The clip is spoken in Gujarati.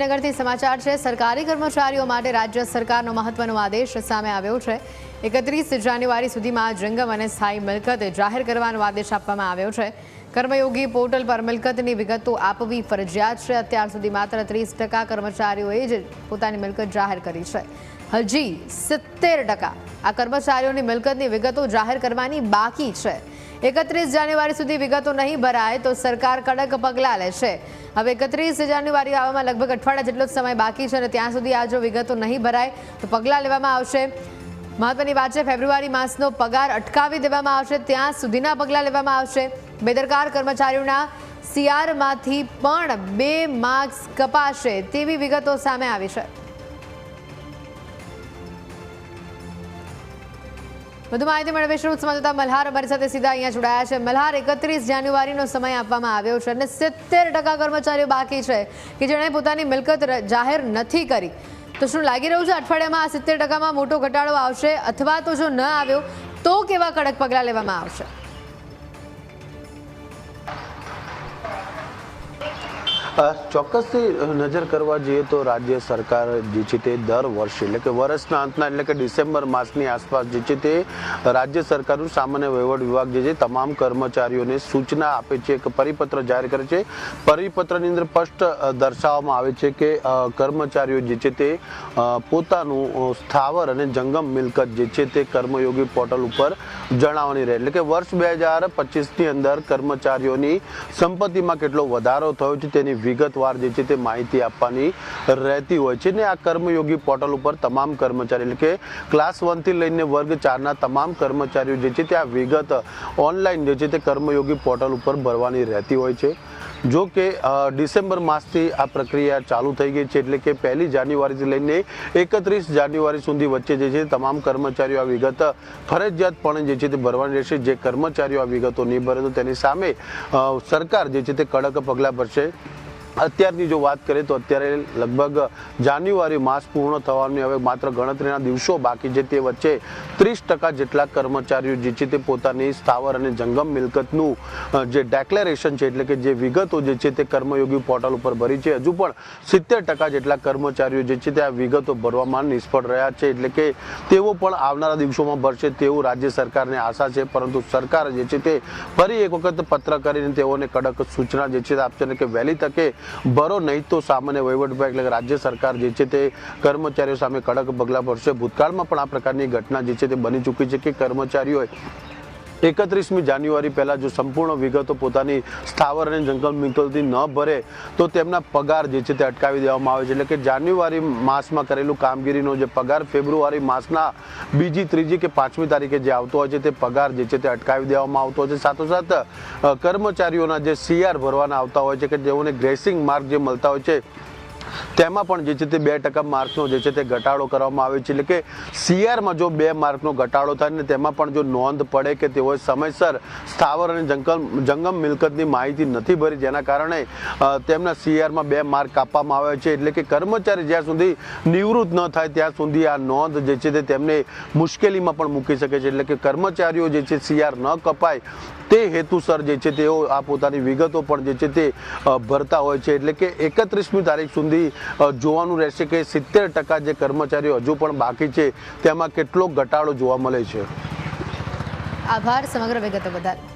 નગરથી સમાચાર છે. સરકારી કર્મચારીઓ માટે રાજ્ય સરકારનો મહત્વનો આદેશ સામે આવ્યો છે. એકત્રીસ જાન્યુઆરી સુધીમાં જંગમ અને સ્થાયી મિલકત જાહેર કરવાનો આદેશ આપવામાં આવ્યો છે. કર્મયોગી પોર્ટલ પર મિલકતની વિગતો આપવી ફરજિયાત છે. અત્યાર સુધી માત્ર ત્રીસ ટકા કર્મચારીઓએ જ પોતાની મિલકત જાહેર કરી છે. હજી સિત્તેર ટકા આ કર્મચારીઓની મિલકતની વિગતો જાહેર કરવાની બાકી છે. એકત્રીસ જાન્યુઆરી સુધી વિગતો નહીં ભરાય તો સરકાર કડક પગલાં લેશે. હવે એકત્રીસ જાન્યુઆરી આવવામાં લગભગ અઠવાડિયા જેટલો સમય બાકી છે અને ત્યાં સુધી આ જો વિગતો નહીં ભરાય તો પગલાં લેવામાં આવશે. મહત્વની વાત છે, ફેબ્રુઆરી માસનો પગાર અટકાવી દેવામાં આવશે, ત્યાં સુધીના પગલાં લેવામાં આવશે. બેદરકાર કર્મચારીઓના સીઆરમાંથી પણ બે માર્ક્સ કપાશે તેવી વિગતો સામે આવી છે. વધુ માહિતી મેળવીશું સંવાદદાતા મલ્હાર અમારી સાથે સીધા અહીંયા જોડાયા છે. મલ્હાર એકત્રીસ જાન્યુઆરીનો સમય આપવામાં આવ્યો છે અને સિત્તેર ટકા કર્મચારીઓ બાકી છે કે જેણે પોતાની મિલકત જાહેર નથી કરી. તો શું લાગી રહ્યું છે અઠવાડિયામાં આ સિત્તેર ટકામાં મોટો ઘટાડો આવશે? અથવા તો જો ન આવ્યો, તો કેવા કડક પગલાં લેવામાં આવશે? ચોક્કસથી નજર કરવા જઈએ તો રાજ્ય સરકાર જે છે તે દર વર્ષે, એટલે કે વર્ષના અંતના, એટલે કે ડિસેમ્બર માસની આસપાસ જે છે તે રાજ્ય સરકારનું સામાન્ય વહીવટ વિભાગ જે છે તમામ કર્મચારીઓને સૂચના આપે છે, એક પરિપત્ર જાહેર કરે છે. પરિપત્રની અંદર સ્પષ્ટ દર્શાવવામાં આવે છે કે કર્મચારીઓ જે છે તે પોતાનું સ્થાવર અને જંગમ મિલકત જે છે તે કર્મયોગી પોર્ટલ ઉપર જણાવવાની રહે. એટલે કે વર્ષ બે હજાર પચીસની અંદર કર્મચારીઓની સંપત્તિમાં કેટલો વધારો થયો છે તેની વિગતવાર જે છે તે માહિતી આપવાની રહેતી હોય છે ને આ કર્મયોગી પોર્ટલ ઉપર તમામ કર્મચારી એટલે કે ક્લાસ વનથી લઈને વર્ગ ચારના તમામ કર્મચારીઓ જે છે તે આ વિગત ઓનલાઈન જે છે તે કર્મયોગી પોર્ટલ ઉપર ભરવાની રહેતી હોય છે. જો કે ડિસેમ્બર માસથી આ પ્રક્રિયા ચાલુ થઈ ગઈ છે એટલે કે પહેલી જાન્યુઆરીથી લઈને એકત્રીસ જાન્યુઆરી સુધી વચ્ચે જે છે તમામ કર્મચારીઓ આ વિગત ફરજિયાતપણે જે છે તે ભરવાની રહેશે. જે કર્મચારીઓ આ વિગતો નહીં ભરે તો તેની સામે સરકાર જે છે તે કડક પગલાં ભરશે. અત્યારની જો વાત કરીએ તો અત્યારે લગભગ જાન્યુઆરી માસ પૂર્ણ થવાની હવે માત્ર ગણતરીના દિવસો બાકી છે તે વચ્ચે ત્રીસ ટકા જેટલા કર્મચારીઓ જે છે તે પોતાની સ્થાવર અને જંગમ મિલકતનું જે ડેક્લેરેશન છે એટલે કે જે વિગતો જે છે તે કર્મયોગી પોર્ટલ ઉપર ભરી છે. હજુ પણ સિત્તેર ટકા જેટલા કર્મચારીઓ જે છે તે આ વિગતો ભરવામાં નિષ્ફળ રહ્યા છે એટલે કે તેઓ પણ આવનારા દિવસોમાં ભરશે તેવું રાજ્ય સરકારને આશા છે. પરંતુ સરકાર જે છે તે ફરી એક વખત પત્ર કરીને તેઓને કડક સૂચના જે છે આપશે કે વહેલી તકે ભરો, નહીં તો સામાન્ય વહીવટ વિભાગ એટલે રાજ્ય સરકાર જે છે તે કર્મચારીઓ સામે કડક પગલાં ભરશે. ભૂતકાળમાં પણ આ પ્રકારની ઘટના જે છે તે બની ચૂકી છે કે કર્મચારીઓએ એકત્રીસમી જાન્યુઆરી પહેલાં જો સંપૂર્ણ વિગતો પોતાની સ્થાવર અને જંગલ મિલકતથી ન ભરે, તો તેમના પગાર જે છે તે અટકાવી દેવામાં આવે છે. એટલે કે જાન્યુઆરી માસમાં કરેલું કામગીરીનો જે પગાર ફેબ્રુઆરી માસના બીજી, ત્રીજી કે પાંચમી તારીખે જે આવતો હોય છે, તે પગાર જે છે તે અટકાવી દેવામાં આવતો હોય છે. સાથોસાથ કર્મચારીઓના જે સીઆર ભરવાના આવતા હોય છે કે જેઓને ગ્રેસિંગ માર્ક જે મળતા હોય છે તેમાં પણ જે છે તે બે ટકા માર્કનો જે છે તે ઘટાડો કરવામાં આવે છે. એટલે કે સીઆરમાં જો બે માર્કનો ઘટાડો થાય ને તેમાં પણ જો નોંધ પડે કે તેઓએ સમયસર સ્થાવર અને જંગમ જંગમ મિલકતની માહિતી નથી ભરી, જેના કારણે તેમના સીઆરમાં બે માર્ક કાપવામાં આવે છે. એટલે કે કર્મચારી જ્યાં સુધી નિવૃત્ત ન થાય, ત્યાં સુધી આ નોંધ જે છે તે તેમને મુશ્કેલીમાં પણ મૂકી શકે છે. એટલે કે કર્મચારીઓ જે છે સીઆર ન કપાય, તે હેતુસર જે છે તેઓ આ પોતાની વિગતો પણ જે છે તે ભરતા હોય છે. એટલે કે એકત્રીસમી તારીખ સુધી અ, જોવાનું રહેશે કે સિત્તેર ટકા જે કર્મચારીઓ હજુ પણ બાકી છે તેમાં કેટલો ઘટાડો જોવા મળે છે? આભાર સમગ્ર વિગતો બદલ.